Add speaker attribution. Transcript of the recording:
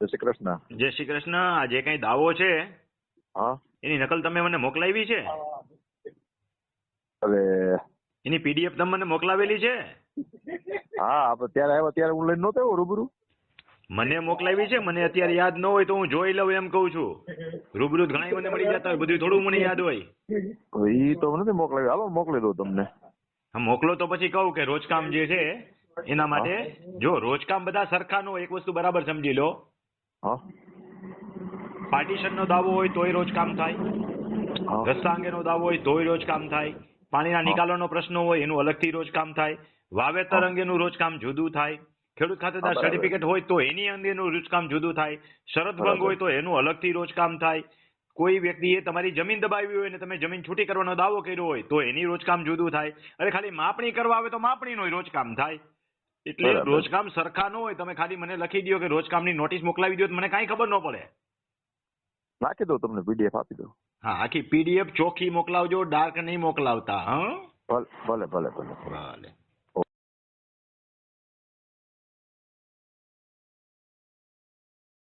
Speaker 1: જય શ્રી કૃષ્ણ.
Speaker 2: જય શ્રી કૃષ્ણ. આ જે કઈ દાવો છે
Speaker 1: હા.
Speaker 2: એની નકલ તમે મને મોકલાવી છે?
Speaker 1: અરે.
Speaker 2: એની પીડીએફ તમે મને મોકલાવેલી છે?
Speaker 1: હા ત્યારે આવ્યા ત્યારે હું લઈને નહોતો રૂબરૂ.
Speaker 2: મને મોકલાવી છે? મને અત્યારે યાદ ન હોય તો હું જોઈ લઉં એમ કહું છું. રૂબરૂ ઘણા મને મળી જતા હોય બધું થોડું મને યાદ હોય.
Speaker 1: એ ઈ તો નથી મોકલાવી હાલો મોકલી દઉં તમને.
Speaker 2: મોકલો તો પછી કહું કે રોજકામ જે છે એના માટે જો રોજકામ બધા સરખા નો એક વસ્તુ બરાબર સમજી લો. પાર્ટીશન નો દાવો હોય તોય રોજ કામ
Speaker 1: થાય.
Speaker 2: રસ્તા અંગેનો દાવો હોય તોય રોજ કામ થાય. પાણીના નિકાલનો પ્રશ્ન હોય એનું અલગથી રોજકામ થાય. વાવેતર અંગેનું રોજ કામ જુદું થાય. ખેડૂત ખાતેદાર સર્ટિફિકેટ હોય તો એની અંગેનું રોજકામ જુદું થાય. શરત ભંગ હોય તો એનું અલગથી રોજકામ થાય. કોઈ વ્યક્તિએ તમારી જમીન દબાવી હોય ને તમે જમીન છૂટી કરવાનો દાવો કર્યો હોય તો એની રોજ કામ જુદું થાય. અરે ખાલી માપણી કરવા આવે તો માપણીનો રોજકામ થાય. એટલે રોજકામ સરખા ન હોય તમે ખાલી મને લખી દો કે રોજકામની નોટિસ મોકલાવી દો તો મને કાંઈ ખબર ન પડે.
Speaker 1: નાખી દઉં તમને પીડીએફ આપી દઉં.
Speaker 2: હા આખી પીડીએફ ચોખ્ખી મોકલાવજો ડાર્ક નહીં મોકલાવતા હા?
Speaker 1: ભલે ભલે ભલે.
Speaker 2: ભલે.